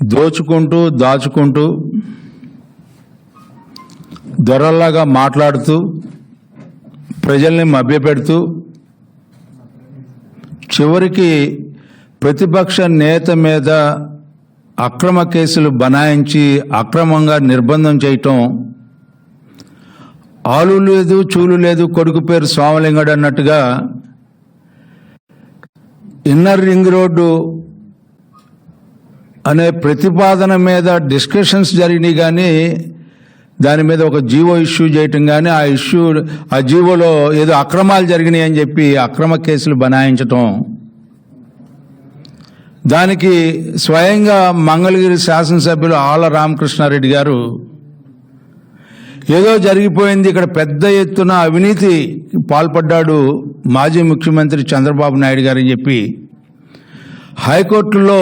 దోచుకుంటూ దాచుకుంటూ దొరల్లాగా మాట్లాడుతూ ప్రజల్ని మభ్యపెడుతూ చివరికి ప్రతిపక్ష నేత మీద అక్రమ కేసులు బనాయించి అక్రమంగా నిర్బంధం చేయటం ఆలు లేదు చూలు లేదు కొడుకు పేరు సోమలింగడు అన్నట్టుగా ఇన్నర్ రింగ్ రోడ్డు అనే ప్రతిపాదన మీద డిస్కషన్స్ జరిగినాయి కానీ దాని మీద ఒక జీవో ఇష్యూ చేయటం కానీ ఆ ఇష్యూ ఆ జీవోలో ఏదో అక్రమాలు జరిగినాయి అని చెప్పి అక్రమ కేసులు బనాయించటం. దానికి స్వయంగా మంగళగిరి శాసనసభ్యులు ఆళ్ళ రామకృష్ణారెడ్డి గారు ఏదో జరిగిపోయింది ఇక్కడ పెద్ద ఎత్తున అవినీతి పాల్పడ్డాడు మాజీ ముఖ్యమంత్రి చంద్రబాబు నాయుడు గారు అని చెప్పి హైకోర్టులో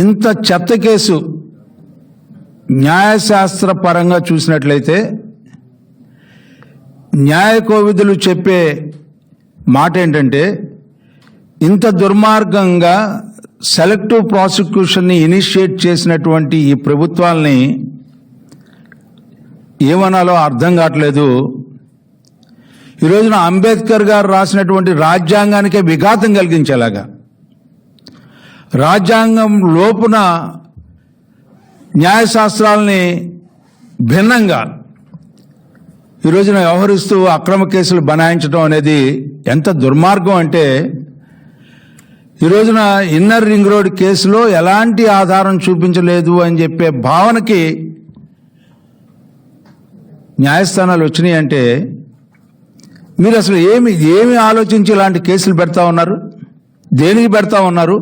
ఇంత చెత్త కేసు న్యాయశాస్త్ర పరంగా చూసినట్లయితే న్యాయ కోవిదులు చెప్పే మాట ఏంటంటే ఇంత దుర్మార్గంగా సెలెక్టివ్ ప్రాసిక్యూషన్ని ఇనిషియేట్ చేసినటువంటి ఈ ప్రభుత్వాల్ని ఏమనాలో అర్థం కావట్లేదు. ఈ రోజున అంబేద్కర్ గారు రాసినటువంటి రాజ్యాంగానికే విఘాతం కలిగించేలాగా. రాజ్యాంగం లోపున న్యాయశాస్త్రాలని భిన్నంగా ఈ రోజున వ్యవహరిస్తూ అక్రమ కేసులు బనాయించడం అనేది ఎంత దుర్మార్గం అంటే ఈ రోజున ఇన్నర్ రింగ్ రోడ్ కేసులో ఎలాంటి ఆధారం చూపించలేదు అని చెప్పే భావనకి న్యాయస్థానాలు వచ్చినాయి అంటే మీరు అసలు ఏమి ఏమి ఆలోచించి ఇలాంటి కేసులు పెడతా ఉన్నారు? దేనికి పెడతా ఉన్నారు?